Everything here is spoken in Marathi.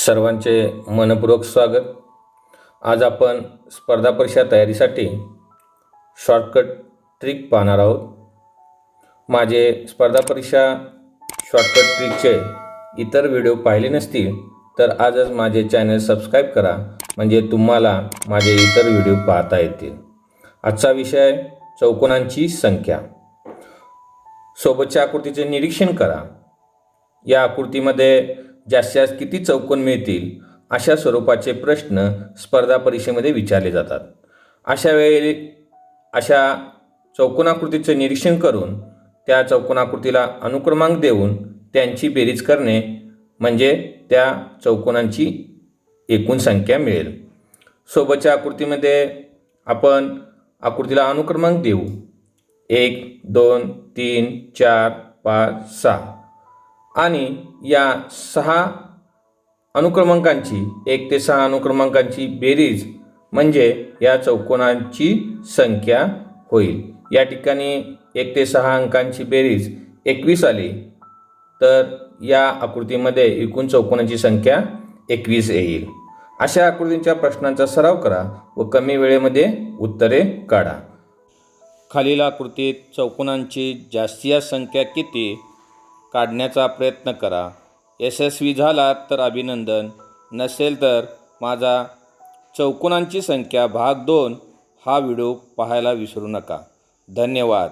सर्वांचे मनपूर्वक स्वागत. आज आपण स्पर्धा परीक्षा तयारीसाठी शॉर्टकट ट्रिक पाहणार आहोत. माझे स्पर्धा परीक्षा शॉर्टकट ट्रिकचे इतर व्हिडिओ पाहिले नसतील तर आजच माझे चॅनल सबस्क्राईब करा. म्हणजे तुम्हाला माझे इतर व्हिडिओ पाहता येतील. आजचा विषय चौकोनांची संख्या. सोबतच्या आकृतीचे निरीक्षण करा. या आकृतीमध्ये जास्तीत जास्त किती चौकोन मिळतील अशा स्वरूपाचे प्रश्न स्पर्धा परीक्षेमध्ये विचारले जातात. अशा वेळी अशा चौकोनाकृतीचे निरीक्षण करून त्या चौकोनाकृतीला अनुक्रमांक देऊन त्यांची बेरीज करणे म्हणजे त्या चौकोनांची एकूण संख्या मिळेल. सोबतच्या आकृतीमध्ये आपण आकृतीला अनुक्रमांक देऊ. एक दोन तीन चार पाच सहा. आणि या सहा अनुक्रमांकांची एक ते सहा अनुक्रमांकांची बेरीज म्हणजे या चौकोनांची संख्या होईल. या ठिकाणी एक ते सहा अंकांची बेरीज एकवीस आली तर या आकृतीमध्ये एकूण चौकोनांची संख्या एकवीस येईल. अशा आकृतींच्या प्रश्नांचा सराव करा व कमी वेळेमध्ये उत्तरे काढा. खालील आकृतीत चौकोनांची जास्तीत संख्या किती काढण्याचा प्रयत्न करा. यशस्वी झालात तर अभिनंदन. नसेल तर माझा चौकोनांची संख्या भाग दोन हा व्हिडिओ पाहायला विसरू नका. धन्यवाद.